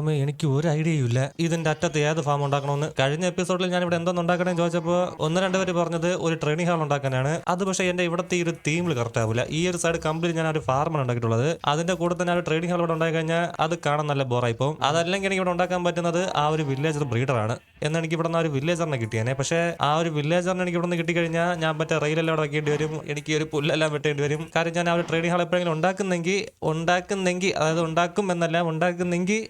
ദൈവമേ എനിക്ക് ഒരു ഐഡിയയും ഇല്ല. ഇതിന്റെ അറ്റത്ത് ഏത് ഫാം ഉണ്ടാക്കണമെന്ന്. കഴിഞ്ഞ എപ്പിസോഡിൽ ഞാൻ ഇവിടെ എന്തോന്ന് ഉണ്ടാക്കണമെന്ന് ചോദിച്ചപ്പോൾ ഒന്ന് രണ്ടുപേര് പറഞ്ഞത് ഒരു ട്രെയിനിങ് ഹാൾ ഉണ്ടാക്കാനാണ്. അത് പക്ഷേ എന്റെ ഇവിടത്തെ ഈ ഒരു തീമിൽ കറക്റ്റ് ആവില്ല ഈ ഒരു സൈഡ് കംപ്ലീറ്റ് ഞാൻ ഒരു ഫാർമാണ് ഉണ്ടാക്കിയിട്ടുള്ളത്. അതിന്റെ കൂടെ തന്നെ ഒരു ട്രെയിനിങ് ഹാൾ ഇവിടെ ഉണ്ടാക്കി കഴിഞ്ഞാൽ അത് കാണാൻ നല്ല ബോറായി പോകും. അതല്ലെങ്കിൽ എനിക്ക് ഇവിടെ ഉണ്ടാക്കാൻ പറ്റുന്നത് ആ ഒരു വില്ലേജർ ബ്രീഡറാണ് എന്ന് എനിക്ക് ഇവിടെ നിന്ന് ഒരു വില്ലേജറിനെ കിട്ടിയേനെ. പക്ഷേ ആ ഒരു വില്ലേജറിനെ എനിക്ക് ഇവിടെ കിട്ടി കിട്ടിക്കഴിഞ്ഞാൽ ഞാൻ മറ്റേ റെയിലെല്ലാം അവിടെ വെക്കേണ്ടി വരും. എനിക്ക് ഒരു പുല്ലെല്ലാം വെട്ടേണ്ടി വരും. കാര്യം ഞാൻ ആ ഒരു ട്രെയിനിങ് ഹാൾ എപ്പോഴെങ്കിലും ഉണ്ടാക്കുന്നെങ്കിൽ ഉണ്ടാക്കുന്നെങ്കിൽ അതായത് ഉണ്ടാക്കും എന്നല്ല ഉണ്ടാക്കുന്നെങ്കിൽ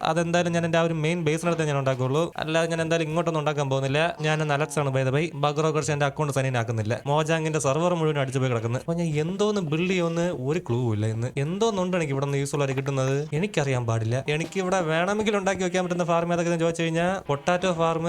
അതെന്തായാലും ഞാൻ എന്റെ ആ ഒരു മെയിൻ ബേസിനടുത്ത് ഞാൻ ഉണ്ടാക്കുള്ളൂ അല്ലാതെ ഞാൻ എന്തായാലും ഇങ്ങോട്ടൊന്നും ഉണ്ടാക്കാൻ പോകുന്നില്ല. ഞാൻ നലക്സ് ആണ് ബൈ ബൈ ബഗ്രോ കുറച്ച് എന്റെ അക്കൗണ്ട് സൈൻ ആക്കുന്നില്ല മോജാങ്ങിന്റെ സെർവർ മുഴുവൻ അടിച്ചു പോയി കിടക്കുന്നത് അപ്പോൾ ഞാൻ എന്തോന്ന് ബിൽഡ് ചെയ്യുമെന്ന് ഒരു ക്ലൂ ഇല്ല ഇന്ന്. എന്തോന്നുണ്ട് എനിക്ക് ഇവിടെ യൂസ് ആയിട്ട് കിട്ടുന്നത്? എനിക്കറിയാൻ പാടില്ല. എനിക്ക് ഇവിടെ വേണമെങ്കിൽ ഉണ്ടാക്കി വെക്കാൻ പറ്റുന്ന ഫാർമ് ഏതൊക്കെ ചോദിച്ചു കഴിഞ്ഞാൽ potato farm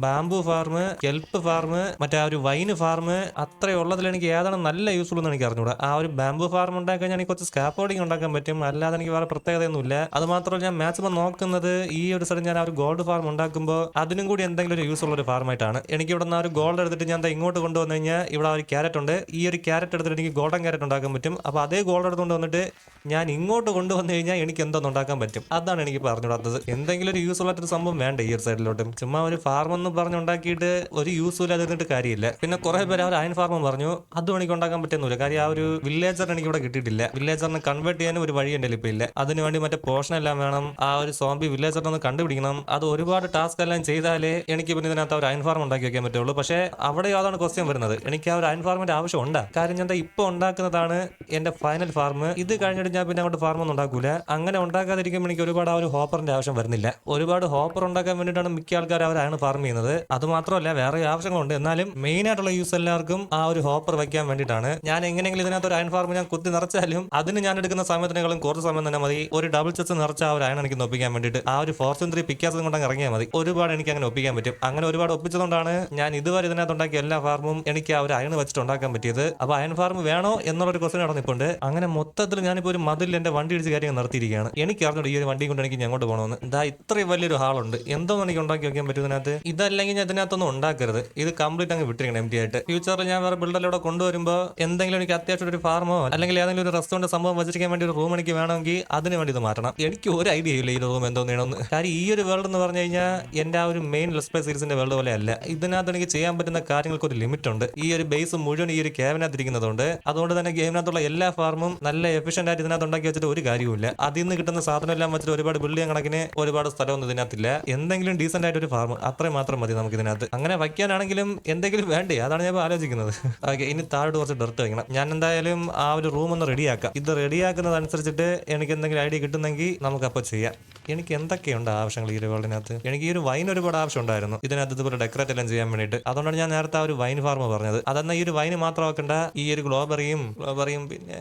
bamboo farm kelp farm മറ്റേ ആ ഒരു വൈന് അത്രേ അത്രയുള്ളതിൽ എനിക്ക് ഏതാണ് നല്ല യൂസ്ഫുൾ എന്ന് എനിക്ക് അറിഞ്ഞൂടാ. ആ ഒരു ബാംബു ഫാർം ഉണ്ടാക്കി കഴിഞ്ഞാൽ എനിക്ക് കുറച്ച് സ്കാപ്പോർഡിങ് ഉണ്ടാക്കാൻ പറ്റും. അല്ലാതെ എനിക്ക് വേറെ പ്രത്യേകതയൊന്നുമില്ല. അത് മാത്രമല്ല ഞാൻ മാക്സിമം നോക്കുന്നത് ഈ ഒരു സ്ഥലം ഞാൻ ആ ഒരു ഗോൾഡ് ഫാർം ഉണ്ടാക്കുമ്പോൾ അതിനും കൂടി എന്തെങ്കിലും ഒരു യൂസ് ഉള്ള ഒരു ഫാർമായിട്ടാണ് എനിക്ക് ഇവിടെ നിന്ന് ആ ഒരു ഗോൾഡ് എടുത്തിട്ട് ഞാൻ ഇങ്ങോട്ട് കൊണ്ടുവന്നു കഴിഞ്ഞാൽ ഇവിടെ ഒരു ക്യാരറ്റ് ഉണ്ട്. ഈ ഒരു ക്യാരറ്റ് എടുത്തിട്ട് എനിക്ക് ഗോൾഡൻ ക്യാരറ്റ് ഉണ്ടാക്കാൻ പറ്റും. അപ്പോൾ അതേ ഗോൾഡ് എടുത്തുകൊണ്ട് വന്നിട്ട് ഞാൻ ഇങ്ങോട്ട് കൊണ്ടുവന്നു കഴിഞ്ഞാൽ എനിക്ക് എന്തൊന്നും ഉണ്ടാക്കാൻ പറ്റും. അതാണ് എനിക്ക് പറഞ്ഞുകൂടാത്തത് എന്തെങ്കിലും ഒരു യൂസ് ഉള്ളൊരു സംഭവം വേണ്ട ഈ ഒരു സൈഡിലോട്ടും? ചുമ്മാ ഒരു ഫാർം എന്ന് പറഞ്ഞുണ്ടാക്കിയിട്ട് ഒരു യൂസ് ഇല്ലാതെ ഇരുന്നിട്ട് കാര്യമില്ല. പിന്നെ കുറെ പേര് അവർ അയൻ ഫാർമ ഫാർം പറഞ്ഞു അതും എനിക്ക് ഉണ്ടാക്കാൻ പറ്റുന്നില്ല കാര്യം ആ ഒരു വില്ലേജർ എനിക്ക് ഇവിടെ കിട്ടിയിട്ടില്ല. വില്ലേജറിനെ കൺവേർട്ട് ചെയ്യാനും ഒരു വഴി എന്റെ ഇപ്പം ഇല്ല. അതിനുവേണ്ടി മറ്റേ പോർഷൻ എല്ലാം വേണം. ആ ഒരു സോംബി വില്ലേജറിനെ ഒന്ന് കണ്ടുപിടിക്കണം. അത് ഒരുപാട് ടാസ്ക് എല്ലാം ചെയ്താലേ എനിക്ക് പിന്നെ ഇതിനകത്ത് ഒരു അയൻ ഫാർം ഉണ്ടാക്കി വെക്കാൻ പറ്റുള്ളൂ. പക്ഷേ അവിടെ അതാണ് ക്വസ്റ്റ്യൻ വരുന്നത്. എനിക്ക് ആ ഒരു അയൻ ഫാർമിന്റെ ആവശ്യം ഉണ്ട് കാര്യം ഞാൻ ഇപ്പോൾ ഉണ്ടാക്കുന്നതാണ് എന്റെ ഫൈനൽ ഫാർം ഇത് കഴിഞ്ഞിട്ട് ഞാൻ പിന്നെ അങ്ങോട്ട് ഫാർമൊന്നും ഉണ്ടാക്കൂല. അങ്ങനെ ഉണ്ടാക്കാതിരിക്കുമ്പോൾ എനിക്ക് ഒരുപാട് ആ ഒരു ഹോപ്പറിന്റെ ആവശ്യം വരുന്നില്ല. ഒരുപാട് ഹോപ്പർ ഉണ്ടാക്കാൻ വേണ്ടിയിട്ടാണ് മിക്ക ആൾക്കാർ അവരാണ് ഫാർം ചെയ്യുന്നത്. അത് മാത്രമല്ല വേറെ ആവശ്യങ്ങളുണ്ട്. എന്നാലും മെയിൻ ആയിട്ടുള്ള യൂസ് എല്ലാവർക്കും ആ ഒരു ഹോപ്പർ വെക്കാൻ വേണ്ടിയിട്ടാണ്. ഞാൻ എങ്ങനെയെങ്കിലും ഇതിനകത്ത് ഒരു അയൺ ഫാർമ് ഞാൻ കുത്തി നിറച്ചാലും അതിന് ഞാൻ എടുക്കുന്ന സമയത്തിനേക്കാളും കുറച്ച് സമയം തന്നെ മതി. ഒരു ഡബിൾ ചെസ് നിറച്ച ആ ഒരു അയൺ എനിക്ക് ഒപ്പിക്കാൻ വേണ്ടിയിട്ട്. ആ ഒരു ഫോർച്യൂൺ ത്രീ പിക്കാസും കൊണ്ട് ഇറങ്ങിയാൽ മതി. ഒരുപാട് എനിക്ക് അങ്ങനെ ഒപ്പിക്കാൻ പറ്റും. അങ്ങനെ ഒരുപാട് ഒപ്പിച്ചതുകൊണ്ടാണ് ഞാൻ ഇതുവരെ ഇതിനകത്ത് ഉണ്ടാക്കിയ എല്ലാ ഫാർമും എനിക്ക് ആ ഒരു അയൺ വെച്ചിട്ട് ഉണ്ടാക്കാൻ പറ്റിയത്. അപ്പോൾ അയൺ ഫാർം വേണോ എന്നുള്ളൊരു ക്വസ്റ്റൻ അവിടെ നിൽപ്പുണ്ട് അങ്ങനെ മൊത്തത്തിൽ ഞാനിപ്പോൾ ഒരു മതിൽ എന്റെ വണ്ടി ഇടിച്ച് കാര്യങ്ങൾ നിർത്തിയിരിക്കുകയാണ്. എനിക്ക് അറിഞ്ഞൂടെ ഈ ഒരു വണ്ടി കൊണ്ട് എനിക്ക് ഞങ്ങോട്ട് പോകണമെന്ന്. ഇതാ ഇത്രയും വലിയൊരു ഹാളുണ്ട്. എന്തോന്ന് എനിക്ക് ഉണ്ടാക്കി വെക്കാൻ പറ്റും ഇതിനകത്ത്? ഇതല്ലെങ്കിൽ ഞാൻ ഇതിനകത്തൊന്നും ഉണ്ടാക്കരുത്. ഇത് കംപ്ലീറ്റ് അങ്ങ് വിട്ടിരിക്കണം എം ആയിട്ട്. ഫ്യൂച്ചറിൽ ഞാൻ വേറെ ബിൽഡറിലൂടെ കൊണ്ടുവരുമ്പോൾ എന്തെങ്കിലും എനിക്ക് അത്യാവശ്യം ഒരു ഫാർമോ അല്ലെങ്കിൽ ഏതെങ്കിലും ഒരു റെസ്റ്റോറന്റ് സംഭവം വെച്ചിരിക്കാൻ വേണ്ടി ഒരു റൂം എനിക്ക് വേണമെങ്കിൽ അതിന് വേണ്ടി ഇത് മാറ്റണം. എനിക്ക് ഒരു ഐഡിയ ഇല്ല ഈ റൂം എന്തോ നേണമെന്ന് കാര്യം ഈ ഒരു വേൾഡ് എന്ന് പറഞ്ഞു കഴിഞ്ഞാൽ എന്റെ ആ ഒരു മെയിൻ ലെസ്പേ സീരീസിന്റെ വേൾഡ് പോലെ അല്ല. ഇതിനകത്ത് എനിക്ക് ചെയ്യാൻ പറ്റുന്ന കാര്യങ്ങൾക്ക് ഒരു ലിമിറ്റ് ഉണ്ട്. ഈ ഒരു ബേസ് മുഴുവൻ ഈ ഒരു ക്യാബിനകത്ത് ഇരിക്കുന്നതുകൊണ്ട് അതുകൊണ്ട് തന്നെ ഗെയിമിനകത്തുള്ള എല്ലാ ഫാർമും നല്ല എഫിഷ്യന്റ് ആയിട്ട് ഇതിനകത്ത് ഉണ്ടാക്കി വെച്ചിട്ട് ഒരു കാര്യവുമില്ല അതിൽ നിന്ന് കിട്ടുന്ന സാധനം എല്ലാം വെച്ചിട്ട് ഒരുപാട് ബിൽഡിംഗ് കണക്കിന് ഒരുപാട് സ്ഥലമൊന്നും ഇതിനകത്തില്ല. എന്തെങ്കിലും ഡീസെന്റ് ആയിട്ട് ഒരു ഫാർം അത്രയും മാത്രം മതി നമുക്ക് ഇതിനകത്ത് അങ്ങനെ വയ്ക്കാനാണെങ്കിലും എന്തെങ്കിലും വേണ്ടേ? അതാണ് ഞാൻ ആലോചിക്കുന്നത്. ഓക്കെ ഇനി താഴോട്ട് കുറച്ച് ഡെർട്ട് വയ്ക്കണം. ഞാൻ എന്തായാലും ആ ഒരു റൂം ഒന്ന് റെഡിയാക്കാം ഇത് റെഡിയാക്കുന്നതനുസരിച്ചിട്ട് എനിക്ക് എന്തെങ്കിലും ഐഡിയ കിട്ടുന്നെങ്കിൽ നമുക്ക് അപ്പോൾ ചെയ്യാം. എനിക്ക് എന്തൊക്കെയുണ്ട് ആവശ്യങ്ങൾ ഈ ഒരു വേൾഡിനകത്ത് എനിക്ക് ഈ ഒരു വൈൻ ഒരുപാട് ആവശ്യം ഉണ്ടായിരുന്നു ഇതിനകത്ത് ഇതുപോലെ ഡെക്കറേറ്റ് എല്ലാം ചെയ്യാൻ വേണ്ടിയിട്ട്. അതുകൊണ്ടാണ് ഞാൻ നേരത്തെ ആ ഒരു വൈൻ ഫാർമ പറഞ്ഞത്. അതെന്നാൽ ഈ ഒരു വൈൻ മാത്രം ആക്കേണ്ട ഈ ഒരു ഗ്ലോബറിയും ഗ്ലോബറിയും പിന്നെ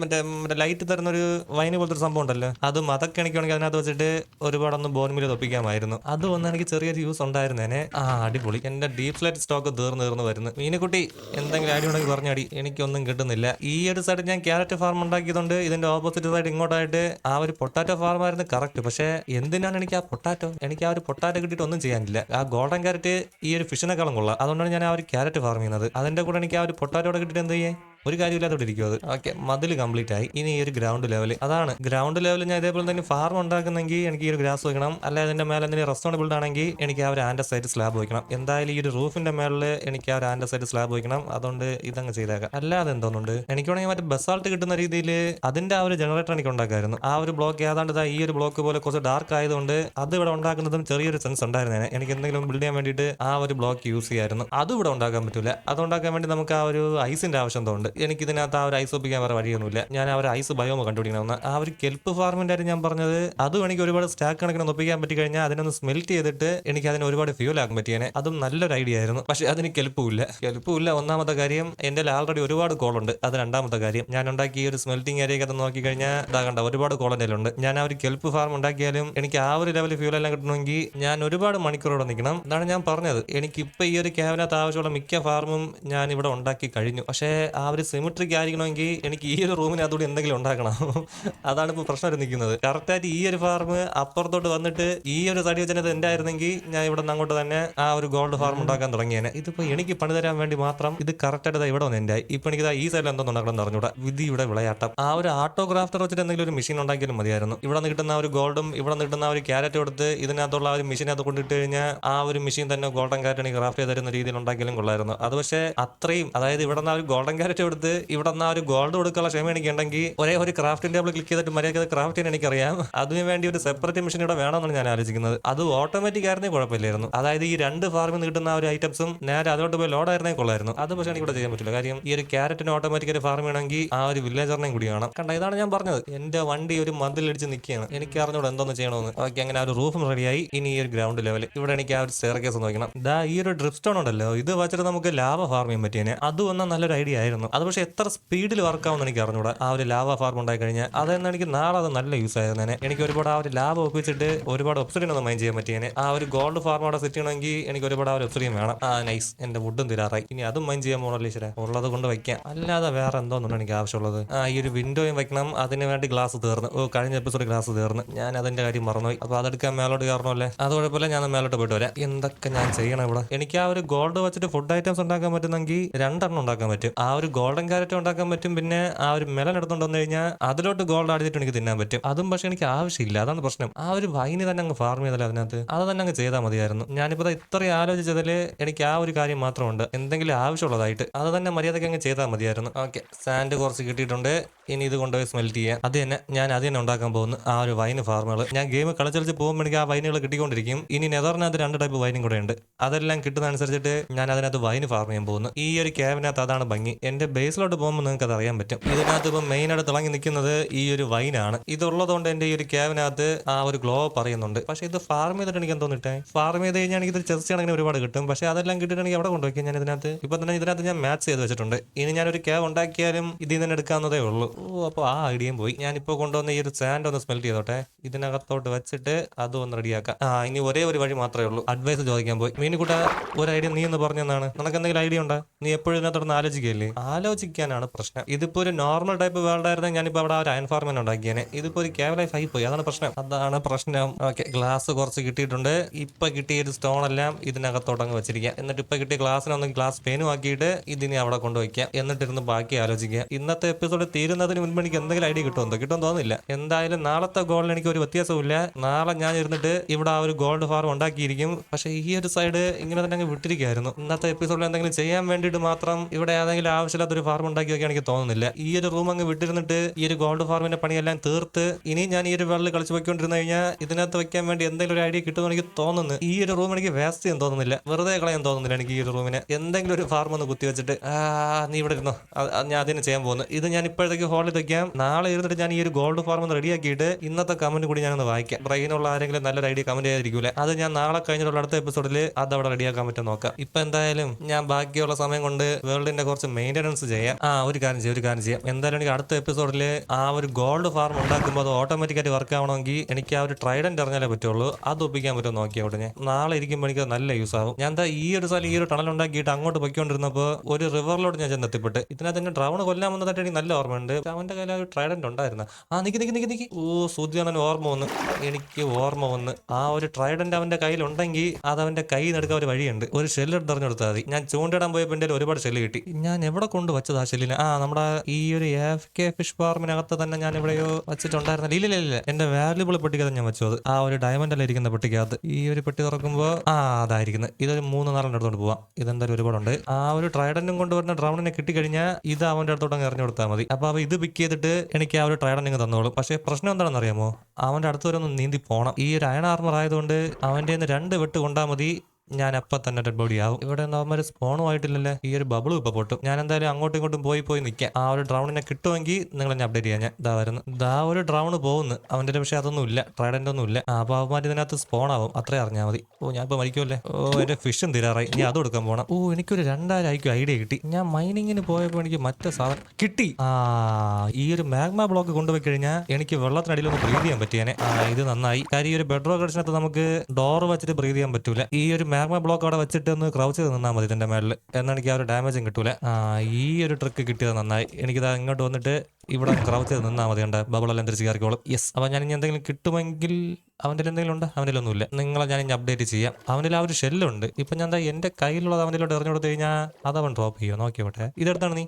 മറ്റേ മറ്റേ ലൈറ്റ് തരുന്ന ഒരു വൈന് പോലത്തെ ഒരു സംഭവം ഉണ്ടല്ലോ. അതും അതൊക്കെ എനിക്ക് വേണമെങ്കിൽ അതിനകത്ത് വെച്ചിട്ട് ഒരുപാടൊന്ന് ബോൺമിൽ തൊപ്പിക്കാമായിരുന്നു. അതും എനിക്ക് ചെറിയൊരു യൂസ് ഉണ്ടായിരുന്നേനെ. ആ അടിപൊളി. എന്റെ ഡീപ് ഫ്ലൈറ്റ് സ്റ്റോക്ക് തീർന്നു തീർന്നു വരുന്നു. മീനക്കുട്ടി എന്തെങ്കിലും അടി ഉണ്ടെങ്കിൽ പറഞ്ഞടി. എനിക്കൊന്നും കിട്ടുന്നില്ല. ഈ ഒരു സൈഡ് ഞാൻ ക്യാരറ്റ് ഫാം ഉണ്ടാക്കിയതുകൊണ്ട് ഇതിന്റെ ഓപ്പോസിറ്റ് സൈഡ് ഇങ്ങോട്ടായിട്ട് ആ ഒരു പൊട്ടാറ്റോ ഫാർം ആയിരുന്നു കറക്റ്റ് പക്ഷേ എന്തിനാണ് എനിക്ക് ആ പൊട്ടാറ്റോ എനിക്ക് ആ ഒരു പൊട്ടാറ്റോ കിട്ടിയിട്ട് ഒന്നും ചെയ്യാനില്ല. ആ ഗോൾഡൻ ക്യാരറ്റ് ഈ ഒരു ഫിഷിനെക്കാളും കൊള്ളാം. അതുകൊണ്ടാണ് ഞാൻ ആ ഒരു ക്യാരറ്റ് ഫാർം ചെയ്യുന്നത്. അതിന്റെ കൂടെ എനിക്ക് ആ ഒരു പൊട്ടാറ്റോടെ കിട്ടിയിട്ട് എന്ത് ചെയ്യേ ഒരു കാര്യമില്ലാത്തോടെ ഇരിക്കും അത്. ഓക്കെ മതിൽ കംപ്ലീറ്റ് ആയി. ഇനി ഈ ഒരു ഗ്രൗണ്ട് ലെവൽ അതാണ് ഗ്രൗണ്ട് ലെവൽ ഞാൻ ഇതേപോലെ തന്നെ ഫാർമ് ഉണ്ടാക്കുന്നെങ്കിൽ എനിക്ക് ഈ ഒരു ഗ്രാസ് വെക്കണം. അല്ല അതിന്റെ മേലെ എന്തെങ്കിലും റെസ്റ്റോറന്റ് ബിൽഡ് ആണെങ്കിൽ എനിക്ക് ആ ഒരു ആൻഡസൈറ്റ് സ്ലാബ് വെക്കണം. എന്തായാലും ഈ ഒരു റൂഫിന്റെ മേളിൽ എനിക്ക് ആ ഒരു ആൻഡസൈറ്റ് സ്ലാബ് വെക്കണം. അതുകൊണ്ട് ഇതങ്ങ് ചെയ്തേക്കാം. അല്ലാതെ എന്തോന്നുണ്ട്? എനിക്ക് വേണമെങ്കിൽ മറ്റേ ബസാൾട്ട് കിട്ടുന്ന രീതിയിൽ അതിന്റെ ആ ഒരു ജനറേറ്റർ എനിക്ക് ഉണ്ടാക്കായിരുന്നു. ആ ഒരു ബ്ലോക്ക് ഏതാണ്ട് ഈ ഒരു ബ്ലോക്ക് പോലെ കുറച്ച് ഡാർക്ക് ആയതുകൊണ്ട് അത് ഇവിടെ ഉണ്ടാക്കുന്നതും ചെറിയൊരു സെൻസ് ഉണ്ടായിരുന്നേ എനിക്ക് എന്തെങ്കിലും ബിൽഡ് ചെയ്യാൻ വേണ്ടിയിട്ട് ആ ഒരു ബ്ലോക്ക് യൂസ് ചെയ്യായിരുന്നു. അത് ഇവിടെ ഉണ്ടാക്കാൻ പറ്റില്ല അത് ഉണ്ടാക്കാൻ വേണ്ടി നമുക്ക് ആ ഒരു ഐസിന്റെ ആവശ്യം തോന്നുന്നുണ്ട് എനിക്ക് ഇതിനകത്ത് ആ ഒരു ഐസ് ഒപ്പിക്കാൻ വേറെ വഴിയൊന്നുമില്ല. ഞാൻ ആ ഒരു ഐസ് ബയോമ കണ്ടുപിടിക്കണമെന്ന് ആ ഒരു കെൽപ്പ് ഫാർമിന്റെ കാര്യം ഞാൻ പറഞ്ഞത് അതും എനിക്ക് ഒരുപാട് സ്റ്റാക്ക് കണക്കിന് ഒപ്പിക്കാൻ പറ്റി കഴിഞ്ഞാൽ അതിനൊന്ന് സ്മെൽറ്റ് ചെയ്തിട്ട് എനിക്ക് അതിന് ഒരുപാട് ഫ്യൂൽ ആക്കാൻ പറ്റിയേനെ. അതും നല്ലൊരു ഐഡിയ ആയിരുന്നു. പക്ഷെ അതിന് കെൽപ്പുമില്ല കെൽപ്പുമില്ല ഒന്നാമത്തെ കാര്യം എന്റെ ആൾറെഡി ഒരുപാട് കോളുണ്ട് അത് രണ്ടാമത്തെ കാര്യം ഞാൻ ഈ ഒരു സ്മെൽറ്റിംഗ് ഏരിയ അത് നോക്കി കഴിഞ്ഞാൽ ഇതാ കണ്ട ഒരുപാട് കോൾ എന്റെ ഉണ്ട്. ഞാൻ ആ ഒരു കെൽപ്പ് ഫാർം ഉണ്ടാക്കിയാലും എനിക്ക് ആ ഒരു ലെവൽ ഫ്യൂൽ എല്ലാം കിട്ടണമെങ്കിൽ ഞാൻ ഒരുപാട് മണിക്കൂറോടെ നിൽക്കണം. അതാണ് ഞാൻ പറഞ്ഞത്. എനിക്ക് ഇപ്പം ഈ ഒരു ക്യാബിനകത്ത് ആവശ്യമുള്ള മിക്ക ഫാർമും ഞാൻ ഇവിടെ ഉണ്ടാക്കി കഴിഞ്ഞു. പക്ഷേ ആ ഒരു സിമിട്രിക് ആയിരിക്കണമെങ്കിൽ എനിക്ക് ഈ ഒരു റൂമിന് അതുകൂടി എന്തെങ്കിലും ഉണ്ടാക്കണം. അതാണ് ഇപ്പോൾ പ്രശ്നം നിൽക്കുന്നത്. കറക്റ്റായിട്ട് ഈ ഒരു ഫാർം അപ്പുറത്തോട്ട് വന്നിട്ട് ഈ ഒരു തടി വെച്ചത് എന്റെ ആയിരുന്നെങ്കിൽ ഞാൻ ഇവിടെ നിന്ന് അങ്ങോട്ട് തന്നെ ആ ഒരു ഗോൾഡ് ഫാർം ഉണ്ടാക്കാൻ തുടങ്ങിയേനെ. ഇതിപ്പോ എനിക്ക് പണി തരാൻ വേണ്ടി മാത്രം ഇത് കറക്റ്റായിട്ട് ഇവിടെ വന്ന് എന്റെ. ഇപ്പൊ എനിക്ക് ഈ സൈഡിൽ എന്തോ ഉണ്ടാക്കണം അറിഞ്ഞൂടാ. ഇവിടെ വിളയാട്ടം. ആ ഒരു ആട്ടോ ക്രാഫ്റ്റർ വെച്ചിട്ട് എന്തെങ്കിലും ഒരു മെഷീൻ ഉണ്ടാക്കിയാലും മതിയായിരുന്നു. ഇവിടെ നിന്ന് കിട്ടുന്ന ഒരു ഗോൾഡും ഇവിടെ നിന്ന് കിട്ടുന്ന ഒരു ക്യാരറ്റ് കൊടുത്ത് ഇതിനകത്തുള്ള ഒരു അത് കൊണ്ടിട്ട് കഴിഞ്ഞാൽ ആ ഒരു മെഷീൻ തന്നെ ഗോൾഡൻ ക്യാരറ്റ് ക്രാഫ്റ്റ് ചെയ്ത് തരുന്ന രീതിയിൽ ഉണ്ടാക്കിയാലും കൊള്ളായിരുന്നു. അത് പക്ഷേ അത്രയും അതായത് ഇവിടെ നിന്ന് ആ ഒരു ഗോൾഡൻ ക്യാരറ്റ് കൊടുത്ത് ഇവിടെ നിന്ന് ഒരു ഗോൾഡ് കൊടുക്കാനുള്ള ക്ഷമ എനിക്ക് ഉണ്ടെങ്കിൽ ഒരേ ഒരു ക്രാഫ്റ്റിംഗ് ടേബിൾ ക്ലിക്ക് ചെയ്തിട്ട് മര്യാദ ക്രാഫ്റ്റ് ചെയ്യാൻ എനിക്കറിയാം. അതിന് വേണ്ടി ഒരു സെപ്പറേറ്റ് മെഷീൻ ഇവിടെ വേണമെന്നാണ് ഞാൻ ആലോചിക്കുന്നത്. അത് ഓട്ടോമാറ്റിക് ആയിരുന്നേ കുഴപ്പമില്ലായിരുന്നു. അതായത് ഈ രണ്ട് ഫാർമിൽ നിന്ന് കിട്ടുന്ന ഒരു ഐറ്റംസും നേരെ അതിലോട്ട് പോയി ലോഡ് ആയിരുന്നേ കൊള്ളായിരുന്നു. അത് പക്ഷേ എനിക്ക് ഇവിടെ ചെയ്യാൻ പറ്റില്ല. കാര്യം ഈ ഒരു ക്യാരറ്റിന് ഓട്ടോമാറ്റിക് ഒരു ഫാർം വേണമെങ്കിൽ ആ ഒരു വില്ലേജറിനെയും കൂടി വേണം. കണ്ട ഇതാണ് ഞാൻ പറഞ്ഞത്. എന്റെ വണ്ടി ഒരു മന്തിൽ മതിലടിച്ച് നിൽക്കുകയാണ് എനിക്ക് അറിഞ്ഞൂടെ എന്തോന്ന് ചെയ്യണമെന്ന്. ഓക്കെ അങ്ങനെ ആ ഒരു റൂഫും റെഡിയായി ഇനി ഈ ഒരു ഗ്രൗണ്ട് ലെവൽ ഇവിടെ എനിക്ക് ആ ഒരു സ്റ്റെയർ കേസ് നോക്കണം ദാ ഈ ഒരു ഡ്രിപ്പ് സ്റ്റോൺ ഉണ്ടല്ലോ. ഇത് വെച്ചിട്ട് നമുക്ക് ലാവ ഫാർം ചെയ്യാൻ പറ്റിയേനെ. അത് വന്നാൽ നല്ലൊരു ഐഡിയ ആയിരുന്നു. അത് പക്ഷേ എത്ര സ്പീഡിൽ വർക്ക് എനിക്ക് അറിഞ്ഞൂടാ. ആ ഒരു ലാവ ഫാർം ഉണ്ടായി കഴിഞ്ഞാൽ അതെന്ന് എനിക്ക് നാളെ അത് നല്ല യൂസ് ആയിരുന്നേനെ. എനിക്ക് ഒരുപാട് ആ ഒരു ലാബ് ഒപ്പിച്ചിട്ട് ഒരുപാട് ഒപ്സിഡിയൻ ഒന്ന് മൈൻഡ് ചെയ്യാൻ പറ്റിയേനെ. ആ ഒരു ഗോൾഡ് ഫാർം അവിടെ സെറ്റ് എനിക്ക് ഒരുപാട് ആ ഒരു ഒപ്സിഡിയൻ വേണം. ആ നൈസ് എന്റെ വുഡും തീരാറായി. ഇനി അതും മൈൻഡ് ചെയ്യാൻ പോകണല്ലോ ഈശ്വര. ഉള്ളത് കൊണ്ട് വയ്ക്കാം. അല്ലാതെ വേറെ എന്തോന്നുണ്ട് എനിക്ക് ആവശ്യമുള്ളത്? ആ ഈ ഒരു വിൻഡോയും വെക്കണം അതിന് വേണ്ടി ഗ്ലാസ് തീർന്നു. ഓ കഴിഞ്ഞ എപ്പിസോഡ് ഗ്ലാസ് തീർന്നു. ഞാൻ അതിന്റെ കാര്യം മറന്നുപോയി. അപ്പൊ അതെടുക്കാൻ മേലോട്ട് കയറണമല്ലേ? അത് കുഴപ്പമില്ല ഞാൻ മേലോട്ട് പോയിട്ട് വരാം. എന്തൊക്കെ ഞാൻ ചെയ്യണം ഇവിടെ? എനിക്ക് ആ ഒരു ഗോൾഡ് വെച്ചിട്ട് ഫുഡ് ഐറ്റംസ് ഉണ്ടാക്കാൻ പറ്റുന്നെങ്കിൽ രണ്ടെണ്ണം ഉണ്ടാക്കാൻ പറ്റും. ആ ഒരു ഗോൾഡൻ കാരറ്റ് ഉണ്ടാക്കാൻ പറ്റും പിന്നെ ആ ഒരു മെലൻ എടുത്തോണ്ട് വന്നു കഴിഞ്ഞാൽ അതിലോട്ട് ഗോൾഡ് ആഡ് ചെയ്തിട്ട് എനിക്ക് തിന്നാൻ പറ്റും. അതും പക്ഷേ എനിക്ക് ആവശ്യമില്ല. അതാണ് പ്രശ്നം. ആ ഒരു വൈന് തന്നെ അങ്ങ് ഫാർം ചെയ്താലേ അതിനകത്ത്. അത് തന്നെ അങ്ങ് ചെയ്താൽ മതിയായിരുന്നു. ഞാനിപ്പോ ദാ ഇത്രയും ആലോചിച്ചതിൽ എനിക്ക് ആ ഒരു കാര്യം മാത്രമുണ്ട്. എന്തെങ്കിലും ആവശ്യമുള്ളതായിട്ട്. അത് തന്നെ മര്യാദയ്ക്ക് അങ്ങ് ചെയ്താൽ മതിയായിരുന്നു. ഓക്കെ. സാൻഡ് കുറച്ച് കിട്ടിയിട്ടുണ്ട്. ഇനി ഇത് കൊണ്ടുപോയി സ്മെൽറ്റ് ചെയ്യാം. അത് തന്നെ ഞാൻ അത് തന്നെ ഉണ്ടാക്കാൻ പോകുന്നു. ആ ഒരു വൈന് ഫാർമുകൾ ഞാൻ ഗെയിം കളിച്ചളിച്ച് പോകുമ്പോൾ എനിക്ക് ആ വൈനുകൾ കിട്ടിക്കൊണ്ടിരിക്കും. ഇനി നെതറിനകത്ത് രണ്ട് ടൈപ്പ് വൈനും കൂടെ ഉണ്ട്. അതെല്ലാം കിട്ടുന്ന അനുസരിച്ചിട്ട് ഞാൻ അതിനകത്ത് വൈന് ഫാർം ചെയ്യാൻ പോകുന്നു. ഈ ഒരു ക്യാബിനകത്ത് അതാണ് ഭംഗി. എന്റെ ബേസിലോട്ട് പോകുമ്പോൾ നിങ്ങൾക്ക് അത് അറിയാൻ പറ്റും. ഇതിനകത്ത് ഇപ്പം മെയിൻ ആയിട്ട് തിളങ്ങി നിൽക്കുന്നത് ഈ ഒരു വൈനാണ് ഇതുള്ളതുകൊണ്ട് എന്റെ ഈ ഒരു ക്യാബിനകത്ത് ആ ഒരു ഗ്ലോ പറയുന്നുണ്ട്. പക്ഷേ ഇത് ഫാർം ചെയ്തിട്ട് എനിക്ക് എന്തോന്നിട്ടേ ഫാർം ചെയ്ത് കഴിഞ്ഞാൽ എനിക്ക് ഇത് ചെസ്റ്റ് ആണെങ്കിൽ ഒരുപാട് കിട്ടും. പക്ഷേ അതെല്ലാം കിട്ടിയിട്ടുണ്ടെങ്കിൽ അവിടെ കൊണ്ടുപോയി ഞാൻ ഇതിനകത്ത് ഇപ്പൊ തന്നെ ഇതിനകത്ത് ഞാൻ മാച്ച് ചെയ്ത് വെച്ചിട്ടുണ്ട്. ഇനി ഞാൻ ഒരു ക്യാബ് ഉണ്ടാക്കിയാലും ഇതിൽ നിന്ന് എടുക്കാവുന്നതേ ഉള്ളൂ. ഓ അപ്പോൾ ആ ഐഡിയയും പോയി. ഞാനിപ്പോൾ കൊണ്ടുവന്ന ഈ ഒരു സാൻഡ് ഒന്ന് സ്മെൽറ്റ് ചെയ്തോട്ടെ. ഇതിനകത്തോട്ട് വെച്ചിട്ട് അതും ഒന്ന് റെഡിയാക്കാം ആ ഇനി ഒരേ ഒരു വഴി മാത്രമേ ഉള്ളൂ. അഡ്വൈസ് ചോദിക്കാൻ പോയി. മീനുകൂട്ട ഒരു ഐഡിയ നീ എന്ന് പറഞ്ഞെന്നാണ്. നിനക്ക് എന്തെങ്കിലും ഐഡിയ ഉണ്ടോ? നീ എപ്പോഴും ഇതിനകത്തോടൊന്ന് ആലോചിക്കുകയല്ലേ? ആലോചിക്കാനാണ് പ്രശ്നം. ഇതിപ്പോ ഒരു നോർമൽ ടൈപ്പ് വേൾഡ് ആയിരുന്നെങ്കിൽ ഞാനിപ്പോ അവിടെ ഒരു അയൺ ഫാർമൻ ഇതിപ്പോ ഒരു കേവല ലൈഫ് ആയി പോയി. അതാണ് പ്രശ്നം. അതാണ് പ്രശ്നം. ഓക്കെ ഗ്ലാസ് കുറച്ച് കിട്ടിയിട്ടുണ്ട്. ഇപ്പൊ കിട്ടിയ ഒരു സ്റ്റോൺ എല്ലാം ഇതിനകത്തോട്ടങ്ങ് വെച്ചിരിക്കാം എന്നിട്ട് ഇപ്പൊ കിട്ടിയ ഗ്ലാസ്സിനൊന്ന് ഗ്ലാസ് പേനും ആക്കിയിട്ട് ഇതിനെ അവിടെ കൊണ്ടുവയ്ക്കാം എന്നിട്ടിരുന്ന് ബാക്കി ആലോചിക്കുക. ഇന്നത്തെ എപ്പിസോഡ് തീരുന്നതിന് മുൻപ് എനിക്ക് എന്തെങ്കിലും ഐഡിയ കിട്ടുമെന്നോ കിട്ടും തോന്നുന്നില്ല. എന്തായാലും നാളത്തെ ഗോളിന് എനിക്ക് ഒരു വ്യത്യാസമില്ല നാളെ ഞാൻ ഇരുന്നിട്ട് ഇവിടെ ആ ഒരു ഗോൾഡ് ഫാർം ഉണ്ടാക്കിയിരിക്കും. പക്ഷെ ഈ ഒരു സൈഡ് ഇങ്ങനെ തന്നെ അങ്ങ് വിട്ടിരിക്കുകയായിരുന്നു. ഇന്നത്തെ എപ്പിസോഡിൽ എന്തെങ്കിലും ചെയ്യാൻ വേണ്ടിയിട്ട് മാത്രം ഇവിടെ ഏതെങ്കിലും ആവശ്യമില്ലാത്ത ഒരു ഫാർം ഉണ്ടാക്കി വെക്കാൻ എനിക്ക് തോന്നുന്നില്ല. ഈ ഒരു റൂം അങ്ങ് വിട്ടിരുന്നിട്ട് ഈ ഒരു ഗോൾഡ് ഫാർമിന്റെ പണിയെല്ലാം തീർത്ത് ഇനി ഞാൻ ഈ ഒരു വെള്ളിൽ കളിച്ച് പോയിക്കൊണ്ടിരുന്നു കഴിഞ്ഞാൽ ഇതിനകത്ത് വെക്കാൻ വേണ്ടി എന്തെങ്കിലും ഒരു ഐഡിയ കിട്ടുമെന്ന് എനിക്ക് തോന്നുന്നു. ഈ ഒരു റൂം എനിക്ക് വേസ്റ്റ് ചെയ്യാൻ തോന്നുന്നില്ല. വെറുതെ കളയാൻ തോന്നുന്നില്ല എനിക്ക് ഈ ഒരു റൂമിന് എന്തെങ്കിലും ഒരു ഫാർം ഒന്ന് കുത്തി വെച്ചിട്ട് നീ ഇവിടെ ഇരുന്നോ. ഞാൻ അതിന് ചെയ്യാൻ പോകുന്നു. ഇത് ഞാൻ ഇപ്പോഴത്തേക്ക് ഹോളിൽ വെക്കാം. നാളെ ഇരുന്നിട്ട് ഞാൻ ഈ ഒരു ഗോൾഡ് ഫാർം റെഡിയാക്കിയിട്ട് ഇന്നത്തെ കമന്റ് കൂടി ഞാനൊന്ന് വായിക്കാം. ബ്രെയിനുള്ള ആരെങ്കിലും നല്ലൊരു ഐഡിയ കമന്റ് ചെയ്തിരിക്കൂല അത് ഞാൻ നാളെ കഴിഞ്ഞിട്ടുള്ള അടുത്ത എപ്പിസോഡിൽ അത് അവിടെ റെഡിയാക്കാൻ പറ്റും നോക്കാം. ഇപ്പൊ എന്തായാലും ഞാൻ ബാക്കിയുള്ള സമയം കൊണ്ട് വേൾഡിന്റെ കുറച്ച് മെയിന്റനൻസ് ചെയ്യാം. ആ ഒരു കാര്യം ചെയ്യാം ഒരു കാര്യം ചെയ്യാം. എന്തായാലും എനിക്ക് അടുത്ത എപ്പിസോഡിൽ ആ ഒരു ഗോൾഡ് ഫാർം ഉണ്ടാക്കുമ്പോൾ അത് ഓട്ടോമാറ്റിക്കായിട്ട് വർക്ക് ആവണമെങ്കിൽ എനിക്ക് ആ ഒരു ട്രൈഡന്റ് അറിഞ്ഞാലേ പറ്റുള്ളൂ. അത് ഒപ്പിക്കാൻ പറ്റുമോ നോക്കിയാൽ ഉടനെ നാളെ ഇരിക്കുമ്പോൾ എനിക്ക് നല്ല യൂസ് ആവും. ഞാൻ എന്താ ഈ ഒരു സ്ഥലം ഈ ഒരു ടണൽ ഉണ്ടാക്കിയിട്ട് അങ്ങോട്ട് പൊയ്ക്കൊണ്ടിരുന്നപ്പോൾ ഒരു റിവറിലോട്ട് ഞാൻ ചെന്ന് എത്തിപ്പെട്ട്. ഇതിനകത്ത് എന്നെ ഡ്രൗൺ കൊല്ലാമെന്നതായിട്ട് എനിക്ക് നല്ല ഓർമ്മയുണ്ട്. അവന്റെ കയ്യിൽ ഒരു ട്രൈഡന്റ് ഉണ്ടായിരുന്നു. ആ നിക്ക് നിക്ക് നിക്ക് നിക്ക്. ഓ സുദ്യാനൻ ഓർമ്മ വന്ന്. എനിക്ക് ഓർമ്മ വന്ന് ആ ഒരു ട്രൈഡന്റ് അവന്റെ കയ്യിലുണ്ടെങ്കിൽ അത് അവന്റെ കൈ നിന്ന് എടുക്കാൻ ഒരു വഴിയുണ്ട്. ഒരു ഷെല്ല് എടുത്തെറിഞ്ഞു കൊടുത്താൽ മതി. ഞാൻ ചൂണ്ടിടാൻ പോയപ്പോൾ എന്റെ ഒരുപാട് ഷെല്ല് കിട്ടി. ഞാൻ എവിടെ കൊണ്ട് വെച്ചത് ഷെല്ലിനെ ആ നമ്മുടെ ഈ ഒരു എഫ് കെ ഫിഷ് ഫാർമിനകത്ത് തന്നെ ഞാൻ എവിടെയോ വെച്ചിട്ടുണ്ടായിരുന്നില്ല ഇല്ല ഇല്ല എന്റെ വാല്യുബിൾ പെട്ടിക്കകത്ത് ഞാൻ വെച്ചത് ആ ഒരു ഡയമണ്ട് അല്ല ഇരിക്കുന്ന പെട്ടിക്കകത്ത്. ഈ ഒരു പെട്ടി തുറക്കുമ്പോൾ ആ അതായിരിക്കുന്നത് ഇതൊരു മൂന്ന് നാലെണ്ണം എടുത്തോണ്ട് പോവാം. ഇതെന്തായാലും ഒരുപാടുണ്ട്. ആ ഒരു ട്രൈഡന്റും കൊണ്ടുവരുന്ന ഡ്രൗണിനെ കിട്ടിക്കഴിഞ്ഞാൽ ഇത് അവന്റെ അടുത്തോട്ട് അങ്ങ് എറിഞ്ഞു കൊടുത്താൽ മതി. അപ്പൊ അവ ഇത് പിക്ക് ചെയ്തിട്ട് എനിക്ക് ആ ഒരു ട്രൈഡൻ ഇങ്ങ് തന്നോളും. പക്ഷേ പ്രശ്നം എന്താണെന്ന് അറിയാമോ? അവന്റെ അടുത്ത് വരെ ഒന്ന് നീന്തി പോണം. ഈ ഒരു അയൺ ആർമർ ആയതുകൊണ്ട് അവന്റെ രണ്ട് വെട്ട് കൊണ്ടാൽ മതി. ഞാൻ അപ്പൊ തന്നെ ഡെഡ് ബോഡി ആവും. ഇവിടെ അവന്മാർ സ്പോണും ആയിട്ടില്ലല്ലേ? ഈ ഒരു ബബിളും ഇപ്പൊ പൊട്ടും. ഞാൻ എന്തായാലും അങ്ങോട്ടും ഇങ്ങോട്ടും പോയി പോയി നിൽക്കാം ആ ഒരു ഡ്രൗണിനെ കിട്ടുമെങ്കിൽ നിങ്ങൾ എന്നെ അപ്ഡേറ്റ് ചെയ്യാം. ഞാൻ ഇതാ വരുന്നു. ദാ ഒരു ഡ്രൗണ് പോകുന്നു. അവന്റെ പക്ഷേ അതൊന്നും ഇല്ല. ട്രൈഡന്റ് ഒന്നും ഇല്ല. ആ, അപ്പൊ അവന്മാർ ഇതിനകത്ത് സ്പോൺ ആവും. അത്രേ അറിഞ്ഞാൽ മതി. ഓ ഞാൻ ഇപ്പൊ മരിക്കുമല്ലേ ഓ എന്റെ ഫിഷും തീരാറായി. ഇനി അത് കൊടുക്കാൻ പോണം. ഓ എനിക്കൊരു രണ്ടായിരം ആയിരിക്കും ഐഡിയ കിട്ടി. ഞാൻ മൈനിങ്ങിന് പോയപ്പോൾ എനിക്ക് മറ്റേ സാധനം കിട്ടി. ആ ഈ ഒരു മാഗ്മ ബ്ലോക്ക് കൊണ്ടുപോയി കഴിഞ്ഞാൽ എനിക്ക് വെള്ളത്തിനടിയിൽ ഒന്ന് ബ്രീത് ചെയ്യാൻ പറ്റിയേനെ. ആ ഇത് നന്നായി. കാര്യം ഈ ഒരു ബെഡ്റോ കടിച്ചിനകത്ത് നമുക്ക് ഡോർ വെച്ചിട്ട് ബ്രീത് ചെയ്യാൻ പറ്റൂല. ഈ ഒരു മാഗ്മ ബ്ലോക്ക് അവിടെ വെച്ചിട്ട് ഒന്ന് ക്രൗച്ച് ചെയ്ത് നിന്നാൽ മതി ഇതിന്റെ മേളിൽ എന്നാൽ എനിക്ക് ആ ഒരു ഡാമേജും കിട്ടൂല. ഈ ഒരു ട്രിക്ക് കിട്ടിയത് നന്നായി. എനിക്കിത് ഇങ്ങോട്ട് വന്നിട്ട് ഇവിടെ ക്രൗച്ച് ചെയ്ത് നിന്നാൽ മതി. ഉണ്ട് ബബിളെല്ലാം തിരിച്ച് കയറിക്കോളും. യെസ് അപ്പോൾ ഞാൻ ഇനി എന്തെങ്കിലും കിട്ടുമെങ്കിൽ അവന്റെ എന്തെങ്കിലും ഉണ്ട്? അവന്റെ ഒന്നുമില്ല നിങ്ങളെ ഞാൻ ഇനി അപ്ഡേറ്റ് ചെയ്യാം. അവനിൽ ആ ഒരു ഷെല്ലുണ്ട് ഇപ്പം ഞാൻ എന്താ എന്റെ കയ്യിലുള്ളത് അവന്റെ എറിഞ്ഞു കൊടുത്തു കഴിഞ്ഞാൽ അത് അവൻ ഡ്രോപ്പ് ചെയ്യുമോ നോക്കിയോട്ടെ ഇതെടുത്താണ് നീ.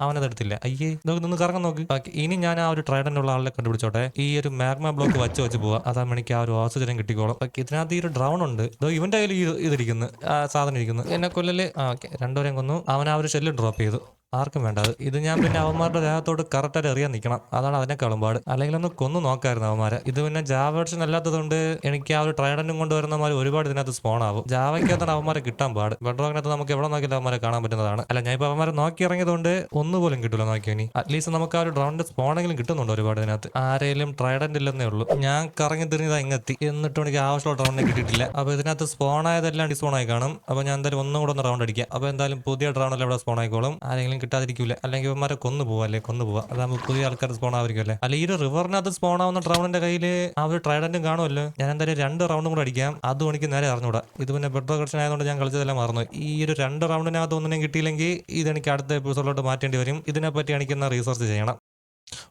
അവനത് എടുത്തില്ല അയ്യേ നോക്ക് നിന്ന് കറങ്ങാൻ നോക്ക്. ബാക്കി ഇനി ഞാൻ ആ ഒരു ട്രൈഡനുള്ള ആളെ കണ്ടുപിടിച്ചോട്ടെ. ഈ ഒരു മാഗ്മ ബ്ലോക്ക് വെച്ച് വെച്ച് പോവാം. അതാ മണിക്ക് ആ ഒരു ഓക്സിജൻ കിട്ടിക്കോളും. ബാക്കി ഇതിനകത്ത് ഈ ഒരു ഡ്രൗൺ ഉണ്ട്. ഇതോ ഇവന്റെ കയ്യിൽ ഇതിരിക്കുന്നു. സാധനം ഇരിക്കുന്നു. എന്നെ കൊല്ലല്. ഓക്കെ. രണ്ടുപേരെയും കൊന്നു. അവൻ ആ ഒരു ഷെല്ല് ഡ്രോപ്പ് ചെയ്തു. ആർക്കും വേണ്ട. ഇത് ഞാൻ പിന്നെ അവന്മാരുടെ ദേഹത്തോട് കറക്റ്റായിട്ട് എറിയാൻ നിൽക്കണം. അതാണ് അതിനെ പാട് അല്ലെങ്കിൽ ഒന്ന് കൊന്നു നോക്കായിരുന്നു അവന്മാരെ. ഇത് പിന്നെ ജാവ അല്ലാത്തതുകൊണ്ട് എനിക്ക് ആ ഒരു ട്രൈഡന്റും കൊണ്ടുവരുന്നമാർ ഒരുപാട് ഇതിനകത്ത് സ്പോൺ ആവും. ജാവയ്ക്കകത്താണ് അവന്മാരെ കിട്ടാൻ പാട്. ബെഡ്റോക്കിനകത്ത് നമുക്ക് എവിടെ നോക്കിയാലും അവന്മാരെ കാണാൻ പറ്റുന്നതാണ്. അല്ല ഞാൻ ഇപ്പോൾ അവന്മാരെ നോക്കി ഇറങ്ങിയതുകൊണ്ട് ഒന്നുപോലും കിട്ടില്ല നോക്കിയോ ഇനി. അറ്റ്ലീസ്റ്റ് നമുക്ക് ആ ഒരു ഡ്രോണിന്റെ സ്പോണെങ്കിലും കിട്ടുന്നുണ്ട് ഒരുപാട് ഇതിനകത്ത്. ആരെങ്കിലും ട്രൈഡന്റ് ഇല്ലെന്നേ ഉള്ളൂ. ഞാൻ കറങ്ങി തിരിഞ്ഞതാ ഇങ്ങെത്തി. എന്നിട്ടും എനിക്ക് ആവശ്യമുള്ള ഡ്രോണിനെ കിട്ടിയിട്ടില്ല. അപ്പോൾ ഇതിനകത്ത് സ്പോൺ ആയതെല്ലാം ഡിസ്പോൺ ആയി കാണും. അപ്പോൾ ഞാൻ എന്തായാലും ഒന്നും കൂടെ ഒന്ന് റൗണ്ട് അടിക്കാം. അപ്പോൾ എന്തായാലും പുതിയ ഡ്രോണെല്ലാം ഇവിടെ സ്പോൺ ആയിക്കോളും. ആരെങ്കിലും കിട്ടാതിരിക്കില്ല അല്ലെങ്കിൽ ഇവന്മാരെ കൊന്നു പോവാ അല്ലേ? കൊന്നു പോവാ. അതാകുമ്പോൾ പുതിയ ആൾക്കാർ സ്പോൺ ആവുമല്ലേ അല്ല ഈ ഒരു റിവറിനകത്ത് സ്പോൺ ആവുന്ന ട്രൗണിന്റെ കയ്യിൽ ആ ഒരു ട്രൈഡന്റും കാണുമല്ലോ ഞാൻ എന്തായാലും രണ്ട് റൗണ്ടും കൂടെ അടിക്കാം. അതും എനിക്ക് നേരെ അറിഞ്ഞൂടാ. ഇത് പിന്നെ ബെഡ് കളക്ഷൻ ആയതുകൊണ്ട് ഞാൻ കളിച്ചതെല്ലാം മറന്നു ഈ ഒരു രണ്ട് റൗണ്ടിനകത്ത് ഒന്നിനും കിട്ടിയില്ലെങ്കിൽ ഇതെനിക്ക് അടുത്ത എപ്പിസോഡിലോട്ട് മാറ്റേണ്ടി വരും. ഇതിനെപ്പറ്റി എനിക്കൊന്ന് റീസർച്ച് ചെയ്യണം.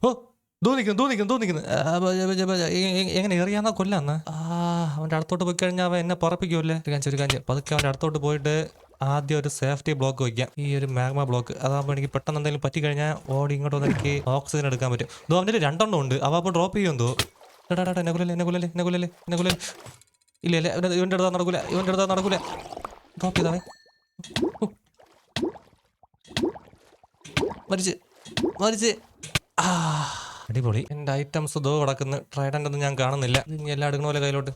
ഓ തോന്നിക്കുന്നു തോന്നിക്കുന്നു തോന്നിക്കുന്നു എങ്ങനെ എറിയാന്നാ കൊല്ലാന്ന്? ആ അവന്റെ അടുത്തോട്ട് പോയി കഴിഞ്ഞാൽ അവൻ എന്നെ പറപ്പിക്കുമല്ലേ ഒരു കാഞ്ചി ഒരു കാഞ്ചി പതുക്കെ അവന്റെ അടുത്തോട്ട് പോയിട്ട് ആദ്യം ഒരു സേഫ്റ്റി ബ്ലോക്ക് വയ്ക്കാം. ഈ ഒരു മാഗ്മ ബ്ലോക്ക്. അതാകുമ്പോൾ എനിക്ക് പെട്ടെന്ന് എന്തെങ്കിലും പറ്റിക്കഴിഞ്ഞാൽ ഓടി ഇങ്ങോട്ട് വന്ന് എനിക്ക് ഓക്സിജൻ എടുക്കാൻ പറ്റും. ഇതോ അവന്റെ രണ്ടെണ്ണം ഉണ്ട്. അവ അപ്പോൾ ഡ്രോപ്പ് ചെയ്യും എടാ എടാ എന്നെ കുലല്ലേ എന്നെ കുലല്ലേ എന്നെ കുലല്ലേ എന്നെ കുലല്ലേ ഇല്ല ഇല്ല ഇവന്റെ ഇവന്റെ അടുത്താ നടക്കൂല ഇവന്റെ അടുത്താ നടക്കൂല. ഡ്രോപ്പ് ചെയ്താവേ മരിച്ച് മരിച്ച്. ആ അടിപൊളി. എന്റെ ഐറ്റംസ് ദോ കിടക്കുന്നു. ട്രൈഡന്റ് ഒന്നും ഞാൻ കാണുന്നില്ല. ഇത് ഇനി എല്ലാം എടുക്കണ പോലെ കയ്യിലോട്ട്.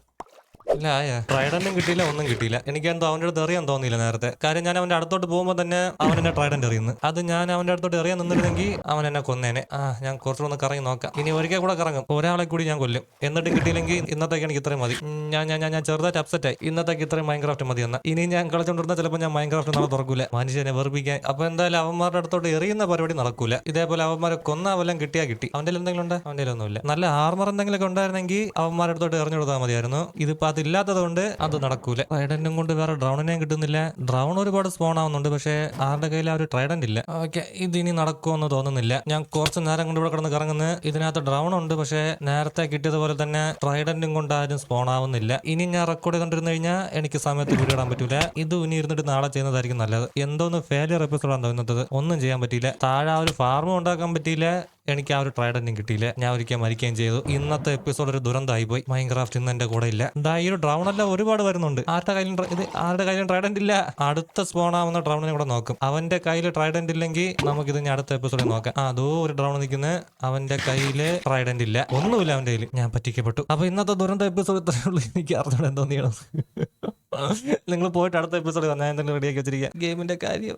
ആയ. ട്രൈഡന്റും കിട്ടിയില്ല ഒന്നും കിട്ടിയില്ല. എനിക്ക് എന്തോ അവന്റെ അടുത്ത് എറിയാൻ തോന്നിയില്ല നേരത്തെ. കാര്യം ഞാൻ അവന്റെ അടുത്തോട്ട് പോകുമ്പോൾ തന്നെ അവൻ എന്നെ ട്രൈഡന്റ് എറിയുന്നു. അത് ഞാൻ അവന്റെ അടുത്തോട്ട് എറിയാൻ നിന്നിരുന്നെങ്കിൽ അവൻ എന്നെ കൊന്നേനെ. ആ ഞാൻ കുറച്ചുകൂടെ ഒന്ന് കറങ്ങി നോക്കാം. ഇനി ഒരിക്കൽ കൂടെ കറങ്ങും. ഒരാളെ കൂടി ഞാൻ കൊല്ലും. എന്നിട്ട് കിട്ടിയില്ലെങ്കിൽ ഇന്നത്തേക്ക് എനിക്ക് ഇത്രയും മതി. ഞാൻ ഞാൻ ഞാൻ ചെറുതായിട്ട് അപ്സെറ്റ് ആയി. ഇന്നത്തേക്ക് ഇത്രയും മൈൻക്രാഫ്റ്റ് മതി എന്നാ. ഇനി ഞാൻ കളിച്ചോണ്ടിരുന്ന ചിലപ്പോൾ ഞാൻ മൈൻക്രാഫ്റ്റ് നാളെ തുറക്കൂല. മനുഷ്യനെ വെറുപ്പിക്കാൻ. അപ്പൊ എന്തായാലും അവന്മാരുടെ അടുത്തോട്ട് എറിയുന്ന പരിപാടി നടക്കൂല. ഇതേപോലെ അവന്മാരെ കൊന്ന വല്ലതും കിട്ടിയാ കിട്ടി. അവന്റെ എന്തെങ്കിലും ഉണ്ട്? അവന്റെ ഒന്നുമില്ല നല്ല ആർമർ എന്തെങ്കിലും ഉണ്ടായിരുന്നെങ്കിൽ അവന്മാരുടെ അടുത്തോട്ട് എറിഞ്ഞു കൊടുത്താൽ മതിയായിരുന്നു. ഇതിപ്പോ അതില്ലാത്തത് കൊണ്ട് അത് നടക്കൂല. ട്രൈഡന്റും കൊണ്ട് വേറെ ഡ്രൗണിനെയും കിട്ടുന്നില്ല. ഡ്രൗൺ ഒരുപാട് സ്പോൺ ആവുന്നുണ്ട് പക്ഷേ ആരുടെ കയ്യിൽ ആ ഒരു ട്രൈഡന്റ് ഇല്ല. ഓക്കെ ഇത് ഇനി നടക്കുമെന്ന് തോന്നുന്നില്ല. ഞാൻ കുറച്ച് നേരം കൊണ്ട് ഇവിടെ കിടന്ന് കറങ്ങുന്നു. ഇതിനകത്ത് ഡ്രൗൺ ഉണ്ട് പക്ഷേ നേരത്തെ കിട്ടിയതുപോലെ തന്നെ ട്രൈഡന്റും കൊണ്ട് ആരും സ്പോൺ ആവുന്നില്ല. ഇനി ഞാൻ റെക്കോർഡ് ചെയ്തോണ്ടിരുന്നു കഴിഞ്ഞാൽ എനിക്ക് സമയത്ത് വീഡിയോ ഇടാൻ പറ്റൂല. ഇത് ഇനി ഇരുന്നിട്ട് നാളെ ചെയ്യുന്നതായിരിക്കും നല്ലത്. എന്തോന്ന് ഫെയിലിയർ എപ്പിസോഡാണ് തോന്നുന്നത് ഒന്നും ചെയ്യാൻ പറ്റിയില്ല. താഴെ ആ ഒരു ഫാർമും ഉണ്ടാക്കാൻ പറ്റിയില്ല. എനിക്ക് ആ ഒരു ട്രൈഡന്റും കിട്ടിയില്ല. ഞാൻ ഒരിക്കൽ മരിക്കുകയും ചെയ്തു. ഇന്നത്തെ എപ്പിസോഡ് ഒരു ദുരന്തമായി പോയി. മൈൻക്രാഫ്റ്റ് ഇന്ന് എന്റെ കൂടെ ഇല്ല. എന്താ ഈ ഒരു ഡ്രൗൺ എല്ലാം ഒരുപാട് വരുന്നുണ്ട്. ആരുടെ കയ്യിലും ഇത് ആരുടെ കയ്യിലും ട്രൈഡന്റ് ഇല്ല. അടുത്ത സ്പോൺ ആവുന്ന ഡ്രൗണിനെ കൂടെ നോക്കും. അവന്റെ കയ്യിൽ ട്രൈഡന്റ് ഇല്ലെങ്കിൽ നമുക്ക് ഇത് അടുത്ത എപ്പിസോഡിൽ നോക്കാം. അതോ ഒരു ഡ്രൗൺ നിൽക്കുന്നത് അവന്റെ കയ്യിൽ ട്രൈഡന്റ് ഇല്ല. ഒന്നുമില്ല അവന്റെ കയ്യിൽ ഞാൻ പറ്റിക്കപ്പെട്ടു. അപ്പൊ ഇന്നത്തെ ദുരന്ത എപ്പിസോഡ് ഇത്രയേ ഉള്ളൂ. എനിക്ക് അറിഞ്ഞൂടെ എന്തോ ചെയ്യണം. നിങ്ങൾ പോയിട്ട് അടുത്ത എപ്പിസോഡ് വന്നാൽ എന്തെങ്കിലും റെഡിയാക്കി വെച്ചിരിക്കുക ഗെയിമിന്റെ കാര്യം.